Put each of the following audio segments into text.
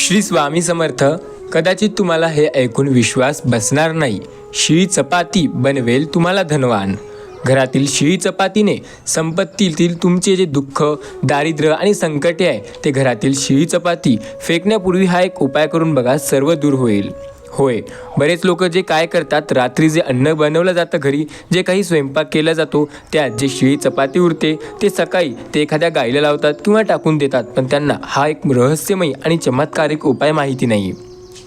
श्री स्वामी समर्थ कदाचित तुम्हाला हे ऐकून विश्वास बसणार नाही. शिळी चपाती बनवेल तुम्हाला धनवान. घरातील शिळी चपातीने संपत्तीतील तुमचे जे दुःख दारिद्र्य आणि संकटे आहे ते घरातील शिळी चपाती फेकण्यापूर्वी हा एक उपाय करून बघा सर्व दूर होईल. होय. बरेच लोक जे काय करतात रात्री जे अन्न बनवलं जातं घरी जे काही स्वयंपाक केला जातो त्यात जे शिळी चपाती उरते ते सकाळी ते एखाद्या गाईला लावतात किंवा टाकून देतात पण त्यांना हा एक रहस्यमयी आणि चमत्कारिक उपाय माहिती नाही.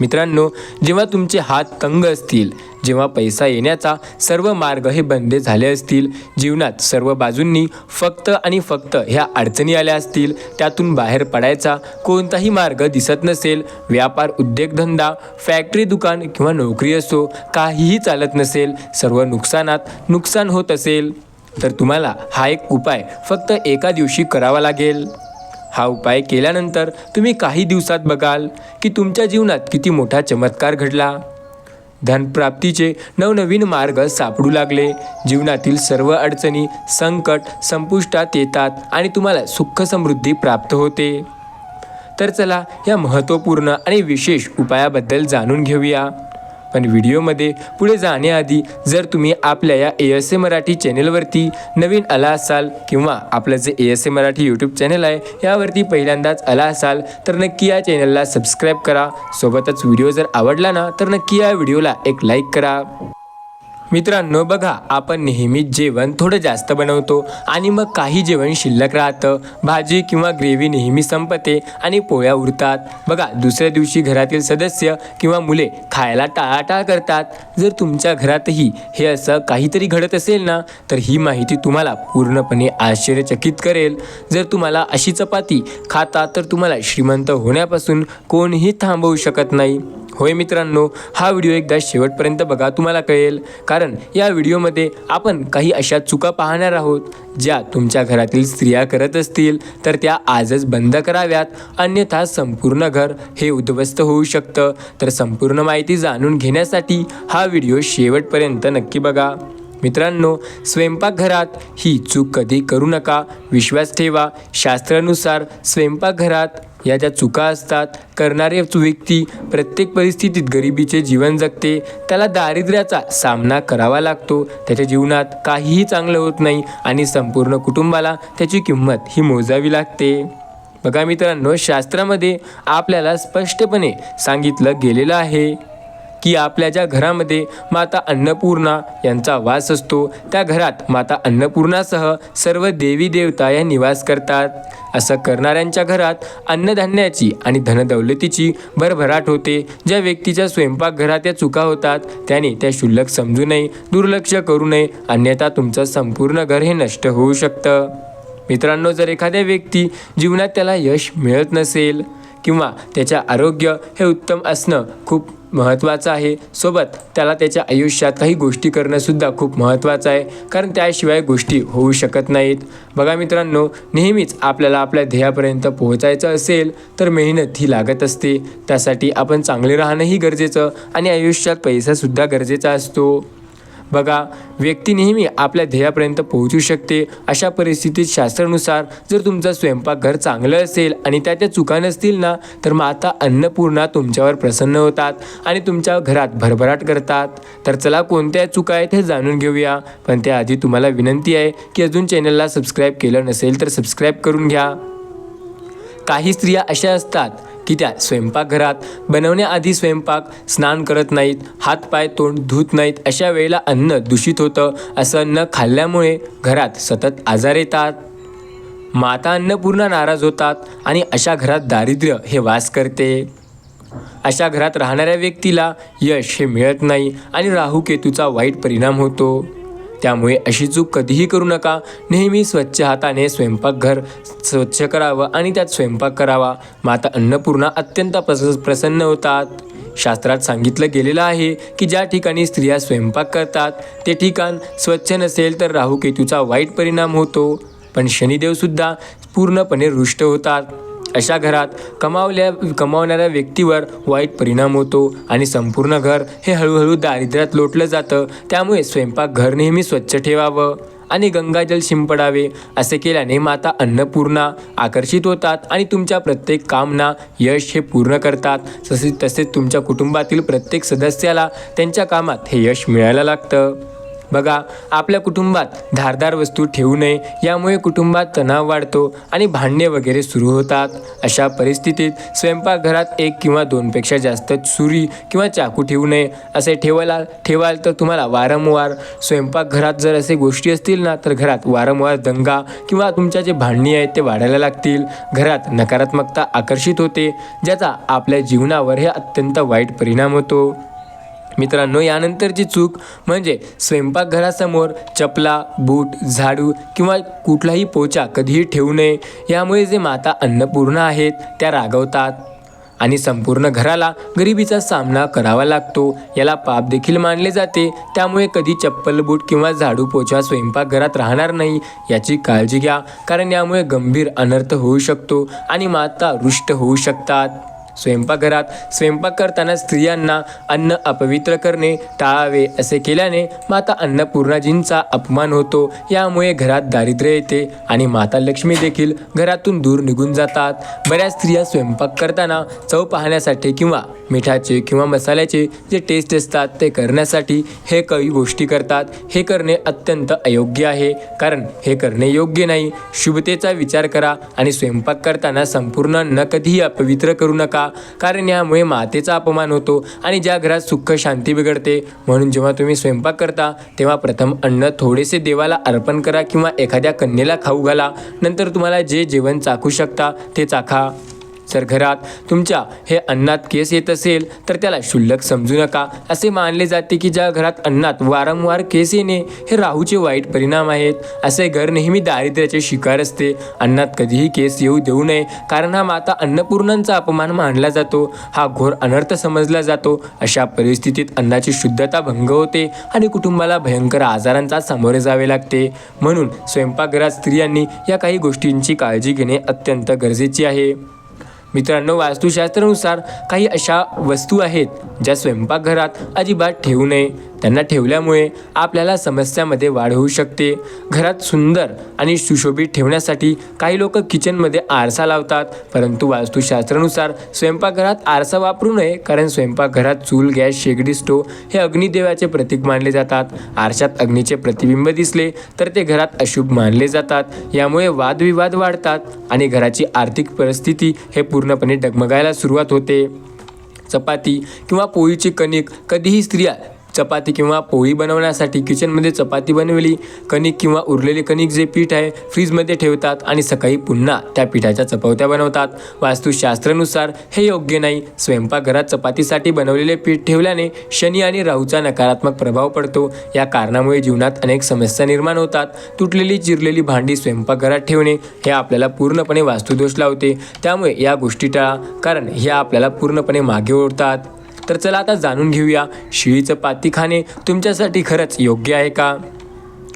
मित्रांनो जेव्हा तुमचे हात तंग असतील जेव्हा पैसा येण्याचा सर्व मार्ग हे बंद झाले असतील जीवनात सर्व बाजूंनी फक्त आणि फक्त ह्या अडचणी आल्या असतील त्यातून बाहेर पडायचा कोणताही मार्ग दिसत नसेल. व्यापार उद्योगधंदा फॅक्टरी दुकान किंवा नोकरी असो काहीही चालत नसेल सर्व नुकसानात नुकसान होत असेल. तर तुम्हाला हा एक उपाय फक्त एका दिवशी करावा लागेल. हा उपाय केल्यानंतर तुम्ही काही दिवसात बघाल की तुमच्या जीवनात किती मोठा चमत्कार घडला. धनप्राप्तीचे नवनवीन मार्ग सापडू लागले. जीवनातील सर्व अडचणी संकट संपुष्टात येतात आणि तुम्हाला सुख समृद्धी प्राप्त होते. तर चला या महत्त्वपूर्ण आणि विशेष उपायाबद्दल जाणून घेऊया. पण व्हिडिओमध्ये पुढे जाण्याआधी जर तुम्ही आपल्या या ए एस ए मराठी चॅनेलवरती नवीन आला असाल किंवा आपलं जे A S A Marathi YouTube channel आहे यावरती पहिल्यांदाच आला असाल तर नक्की या चॅनलला सबस्क्राईब करा. सोबतच व्हिडिओ जर आवडला ना तर नक्की या व्हिडिओला एक लाईक करा. मित्रांनो बघा आपण नेहमीच जेवण थोडं जास्त बनवतो आणि मग काही जेवण शिल्लक राहतं. भाजी किंवा ग्रेव्ही नेहमी संपते आणि पोळ्या उरतात. बघा दुसऱ्या दिवशी घरातील सदस्य किंवा मुले खायला टाळाटाळ करतात. जर तुमच्या घरातही हे असं काहीतरी घडत असेल ना तर ही माहिती तुम्हाला पूर्णपणे आश्चर्यचकित करेल. जर तुम्हाला अशी चपाती खाता तर तुम्हाला श्रीमंत होण्यापासून कोणीही थांबवू शकत नाही. होय मित्रांनो हा व्हिडिओ एकदा शेवटपर्यंत बघा तुम्हाला कळेल. कारण या व्हिडिओमध्ये आपण काही अशा चुका पाहणार आहोत ज्या तुमच्या घरातील स्त्रिया करत असतील तर त्या आजच बंद कराव्यात. अन्यथा संपूर्ण घर हे उद्ध्वस्त होऊ शकतं. तर संपूर्ण माहिती जाणून घेण्यासाठी हा व्हिडिओ शेवटपर्यंत नक्की बघा. मित्रांनो स्वयंपाकघरात ही चूक कधी करू नका. विश्वास ठेवा. शास्त्रानुसार स्वयंपाकघरात या ज्या चुका असतात करणारे व्यक्ती प्रत्येक परिस्थितीत गरिबीचे जीवन जगते त्याला दारिद्र्याचा सामना करावा लागतो. त्याच्या जीवनात काहीही चांगलं होत नाही आणि संपूर्ण कुटुंबाला त्याची किंमत ही मोजावी लागते. बघा मित्रांनो शास्त्रामध्ये आपल्याला स्पष्टपणे सांगितलं गेलेलं आहे. की आपल्या ज्या घरामध्ये माता अन्नपूर्णा यांचा वास असतो त्या घरात माता अन्नपूर्णासह सर्व देवी देवता या निवास करतात. असं करणाऱ्यांच्या घरात अन्नधान्याची आणि धनदौलतीची भरभराट होते. ज्या व्यक्तीच्या स्वयंपाकघरात या चुका होतात त्याने त्या शुल्लक समजू नये दुर्लक्ष करू नये अन्यथा तुमचं संपूर्ण घर हे नष्ट होऊ शकतं. मित्रांनो जर एखाद्या व्यक्ती जीवनात त्याला यश मिळत नसेल किंवा त्याच्या आरोग्य हे उत्तम असणं खूप महत्त्वाचं आहे. सोबत त्याला त्याच्या आयुष्यात काही गोष्टी करणंसुद्धा खूप महत्त्वाचं आहे. कारण त्याशिवाय गोष्टी होऊ शकत नाहीत. बघा मित्रांनो नेहमीच आपल्याला आपल्या ध्येयापर्यंत पोहोचायचं असेल तर मेहनत ही लागत असते. त्यासाठी आपण चांगले राहणंही गरजेचं आणि आयुष्यात पैसासुद्धा गरजेचा असतो. बघा व्यक्ती नेहमी आपल्या ध्येयापर्यंत पोहोचू शकते. अशा परिस्थितीत शास्त्रानुसार जर तुमचं स्वयंपाकघर चांगलं असेल आणि त्या त्या चुका नसतील ना तर माता अन्नपूर्णा तुमच्यावर प्रसन्न होतात आणि तुमच्या घरात भरभराट करतात. तर चला कोणत्या चुका आहेत हे जाणून घेऊया. पण त्याआधी तुम्हाला विनंती आहे की अजून चॅनलला सबस्क्राईब केलं नसेल तर सबस्क्राईब करून घ्या. काही स्त्रिया अशा असतात की त्या स्वयंपाकघरात बनवण्याआधी स्वयंपाक स्नान करत नाहीत हातपाय तोंड धुत नाहीत अशा वेळेला अन्न दूषित होतं. असं अन्न खाल्ल्यामुळे घरात सतत आजार येतात. माता अन्नपूर्णा नाराज होतात आणि अशा घरात दारिद्र्य हे वास करते. अशा घरात राहणाऱ्या व्यक्तीला यश हे मिळत नाही आणि राहू केतूचा वाईट परिणाम होतो. त्यामुळे अशी चूक कधीही करू नका. नेहमी स्वच्छ हाताने स्वयंपाकघर स्वच्छ करावं आणि त्यात स्वयंपाक करावा. माता अन्नपूर्णा अत्यंत प्रस प्रसन्न होतात. शास्त्रात सांगितलं गेलेलं आहे की ज्या ठिकाणी स्त्रिया स्वयंपाक करतात ते ठिकाण स्वच्छ नसेल तर राहू केतूचा वाईट परिणाम होतो. पण शनिदेवसुद्धा पूर्णपणे रुष्ट होतात. अशा घरात कमावल्या कमावणाऱ्या व्यक्तीवर वाईट परिणाम होतो आणि संपूर्ण घर हे हळूहळू दारिद्र्यात लोटलं जातं. त्यामुळे स्वयंपाकघर नेहमी स्वच्छ ठेवावं आणि गंगाजल शिंपडावे असे केल्याने माता अन्नपूर्णा आकर्षित होतात आणि तुमच्या प्रत्येक कामना यश हे पूर्ण करतात. तसेच तसेच तुमच्या कुटुंबातील प्रत्येक सदस्याला त्यांच्या कामात हे यश मिळायला लागतं. बघा आपल्या कुटुंबात धारदार वस्तू ठेवू नये यामुळे कुटुंबात तणाव वाढतो आणि भांडणे वगैरे सुरू होतात. अशा परिस्थितीत स्वयंपाकघरात एक किंवा दोनपेक्षा जास्त सुरी किंवा चाकू ठेवू नये. असे ठेवायला ठेवाल तर तुम्हाला वारंवार. स्वयंपाकघरात जर असे गोष्टी असतील ना तर घरात वारंवार दंगा किंवा तुमच्या जे भांडणी आहेत ते वाढायला लागतील. घरात नकारात्मकता आकर्षित होते ज्याचा आपल्या जीवनावर हे अत्यंत वाईट परिणाम होतो. मित्रांनो यानंतरची चूक म्हणजे स्वयंपाकघरासमोर चपला बूट झाडू किंवा कुठलाही पोचा कधीही ठेवू नये. यामुळे जे माता अन्नपूर्ण आहेत त्या रागवतात. आणि संपूर्ण घराला गरिबीचा सामना करावा लागतो. याला पाप देखील मानले जाते. त्यामुळे कधी चप्पल बूट किंवा झाडू पोछा स्वयंपाकघरात राहणार नाही याची काळजी घ्या. कारण यामुळे गंभीर अनर्थ होऊ शकतो आणि माता रुष्ट होऊ शकतात. स्वयंपाकघरात. स्वयंपाक करताना स्त्रियांना अन्न अपवित्र करणे टाळावे असे केल्याने माता अन्नपूर्णाजींचा अपमान होतो. यामुळे घरात दारिद्र्य येते आणि माता लक्ष्मी देखील घरातून दूर निघून जातात. बऱ्याच स्त्रिया स्वयंपाक करताना चव पाहण्यासाठी किंवा मिठाचे किंवा मसाल्याचे जे टेस्ट असतात ते करण्यासाठी हे काही गोष्टी करतात. हे करणे अत्यंत अयोग्य आहे. कारण हे करणे योग्य नाही. शुभतेचा विचार करा आणि स्वयंपाक करताना संपूर्ण अन्न कधीही अपवित्र करू नका. कारण यामुळे मातेचा अपमान होतो आणि ज्या घरात सुख शांती बिघडते म्हणून जेव्हा तुम्ही स्वयंपाक करता तेव्हा प्रथम अन्न थोडेसे देवाला अर्पण करा किंवा एखाद्या कन्येला खाऊ घाला. नंतर तुम्हाला जे जेवण चाखू शकता ते चाखा. जर घरात. तुमच्या हे अन्नात केस येत असेल तर त्याला क्षुल्लक समजू नका. असे मानले जाते की ज्या घरात अन्नात वारंवार केस येणे हे राहूचे वाईट परिणाम आहेत. असे घर नेहमी दारिद्र्याचे शिकार असते. अन्नात कधीही केस येऊ देऊ नये कारण हा माता अन्नपूर्णांचा अपमान मानला जातो. हा घोर अनर्थ समजला जातो. अशा परिस्थितीत अन्नाची शुद्धता भंग होते आणि कुटुंबाला भयंकर आजारांचा सामोरे जावे लागते. म्हणून स्वयंपाकघरात स्त्रियांनी या काही गोष्टींची काळजी घेणे अत्यंत गरजेचे आहे. मित्रांनो वास्तुशास्त्रानुसार काही अशा वस्तू आहेत ज्या स्वयंपाकघरात अजिबात ठेवू नये. त्यांना ठेवल्यामुळे आपल्याला समस्यामध्ये वाढ होऊ शकते. घरात सुंदर आणि सुशोभित ठेवण्यासाठी काही लोक किचनमध्ये आरसा लावतात परंतु वास्तुशास्त्रानुसार स्वयंपाकघरात आरसा वापरू नये कारण स्वयंपाकघरात चूल गॅस शेगडी स्टोव हे अग्निदेवाचे प्रतीक मानले जातात. आरशात अग्नीचे प्रतिबिंब दिसले तर ते घरात अशुभ मानले जातात. यामुळे वादविवाद वाढतात आणि घराची आर्थिक परिस्थिती हे पूर्णपणे डगमगायला सुरुवात होते. चपाती किंवा पोळीची कणिक कधीही स्त्रिया चपाती किंवा पोळी बनवण्यासाठी किचनमध्ये चपाती बनवली. कणिक किंवा उरलेले कणिक जे पीठ आहे फ्रीजमध्ये ठेवतात आणि सकाळी पुन्हा त्या पिठाच्या चपात्या बनवतात. वास्तुशास्त्रानुसार हे योग्य नाही. स्वयंपाकघरात चपातीसाठी बनवलेले पीठ ठेवल्याने शनी आणि राहूचा नकारात्मक प्रभाव पडतो. या कारणामुळे जीवनात अनेक समस्या निर्माण होतात. तुटलेली चिरलेली भांडी स्वयंपाकघरात ठेवणे हे आपल्याला पूर्णपणे वास्तुदोष लावते. त्यामुळे या गोष्टी टाळा. कारण ह्या आपल्याला पूर्णपणे मागे ओढतात. तर चला आता जाणून घेऊया. शिळीचं पाती खाणे तुमच्यासाठी खरंच योग्य आहे का?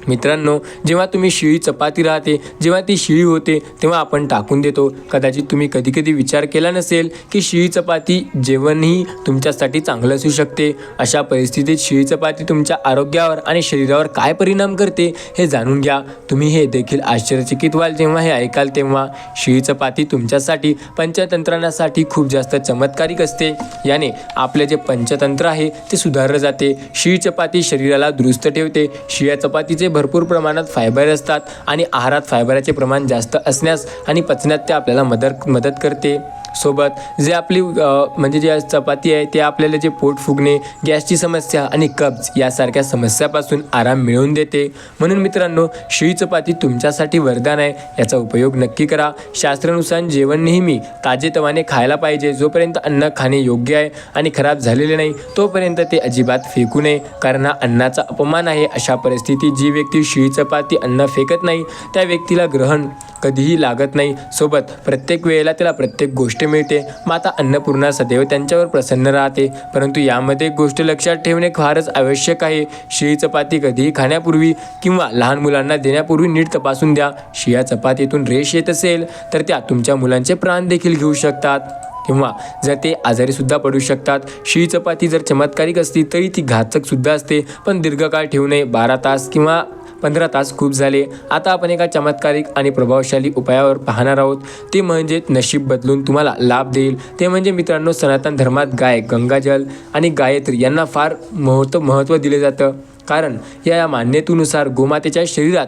मित्रांनो जेव्हा तुम्ही शिळी चपाती राहते जेव्हा ती शिळी होते तेव्हा आपण टाकून देतो. कदाचित तुम्ही कधी कधी विचार केला नसेल की शिळी चपाती जेवणही तुमच्यासाठी चांगलं असू शकते. अशा परिस्थितीत शिळी चपाती तुमच्या आरोग्यावर आणि शरीरावर काय परिणाम करते हे जाणून घ्या. तुम्ही हे देखील आश्चर्यचकित व्हाल जेव्हा हे ऐकाल तेव्हा. शिळी चपाती तुमच्यासाठी पंचतंत्रणासाठी खूप जास्त चमत्कारिक असते. याने आपले जे पंचतंत्र आहे ते सुधारलं जाते. शिळी चपाती शरीराला दुरुस्त ठेवते. शिळ्या चपातीचे भरपूर प्रमाणात फायबर असतात आणि आहारात फायबराचे प्रमाण जास्त असण्यास आणि पचण्यात ते आपल्याला मदत मदत करते. सोबत जे आपली म्हणजे जे चपाती आहे ते आपल्याला जे पोट फुगणे गॅसची समस्या आणि कब्ज यासारख्या समस्यापासून आराम मिळवून देते. म्हणून मित्रांनो शिळी चपाती तुमच्यासाठी वरदान आहे याचा उपयोग नक्की करा. शास्त्रानुसार जेवण नेहमी ताजेतवाने खायला पाहिजे जोपर्यंत अन्न खाणे योग्य आहे आणि खराब झालेले नाही तोपर्यंत ते अजिबात फेकू नये. कारण हा अन्नाचा अपमान आहे. अशा परिस्थितीत जी व्यक्ती शिळी चपाती अन्न फेकत नाही त्या व्यक्तीला ग्रहण कधीही लागत नाही. सोबत प्रत्येक वेळेला त्याला प्रत्येक गोष्ट मिळते. माता अन्नपूर्णा सदैव त्यांच्यावर प्रसन्न राहते. परंतु यामध्ये एक गोष्ट लक्षात ठेवणे फारच आवश्यक आहे. शिळी चपाती कधीही खाण्यापूर्वी किंवा लहान मुलांना देण्यापूर्वी नीट तपासून द्या. शिया चपातीतून रेष येत असेल तर त्या तुमच्या मुलांचे प्राण देखील घेऊ शकतात. किंवा जर ते आजारीसुद्धा पडू शकतात. शिळी चपाती जर चमत्कारिक असती तरी ती घातकसुद्धा असते. पण दीर्घकाळ ठेवू नये बारा तास किंवा पंधरा तास खूप झाले. आता आपण एका चमत्कारिक आणि प्रभावशाली उपायावर पाहणार आहोत. ते म्हणजे नशीब बदलून तुम्हाला लाभ देईल. ते म्हणजे मित्रांनो सनातन धर्मात गाय गंगाजल आणि गायत्री यांना फार महत्त्व महत्त्व दिले जातं. कारण या मान्यतेनुसार गोमातेच्या शरीरात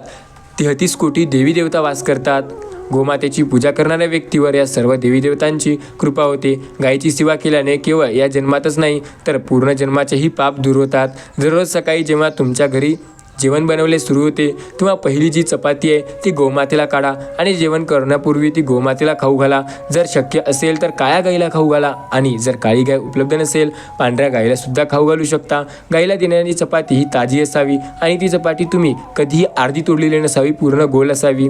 तेहतीस कोटी देवी देवता वास करतात. गोमातेची पूजा करणाऱ्या व्यक्तीवर या सर्व देवी देवतांची कृपा होते. गायीची सेवा केल्याने केवळ या जन्मातच नाही तर पूर्ण जन्माचेही पाप दूर होतात. दररोज सकाळी जेव्हा तुमच्या घरी जेवण बनवले सुरू होते. तेव्हा पहिली जी चपाती आहे ती गोमातेला काढा आणि जेवण करण्यापूर्वी ती गोमातेला खाऊ घाला. जर शक्य असेल तर काळ्या गाईला खाऊ घाला आणि जर काळी गाय उपलब्ध नसेल पांढऱ्या गाईला सुद्धा खाऊ घालू शकता. गाईला देणारी चपाती ही ताजी असावी आणि ती चपाती तुम्ही कधीही अर्धी तोडलेली नसावी पूर्ण गोल असावी.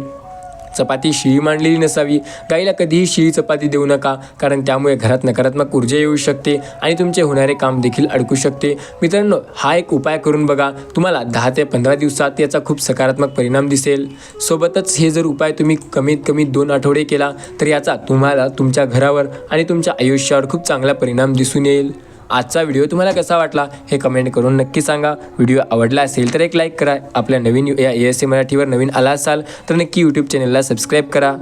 चपाती शिळी मांडलेली नसावी. गाईला कधीही शिळी चपाती देऊ नका कारण त्यामुळे घरात नकारात्मक ऊर्जा येऊ शकते आणि तुमचे होणारे काम देखील अडकू शकते. मित्रांनो हा एक उपाय करून बघा. तुम्हाला दहा ते पंधरा दिवसात याचा खूप सकारात्मक परिणाम दिसेल. सोबतच हे जर उपाय तुम्ही कमीत कमी दोन आठवडे केला तर याचा तुम्हाला तुमच्या घरावर आणि तुमच्या आयुष्यावर खूप चांगला परिणाम दिसून येईल. आजचा व्हिडिओ तुम्हाला कसा वाटला हे कमेंट करून नक्की सांगा. व्हिडिओ आवडला असेल तर एक लाईक करा. आपल्या नवीन या ए एस ए मराठीवर नवीन आला असाल तर नक्की यूट्यूब चॅनलला सबस्क्राईब करा.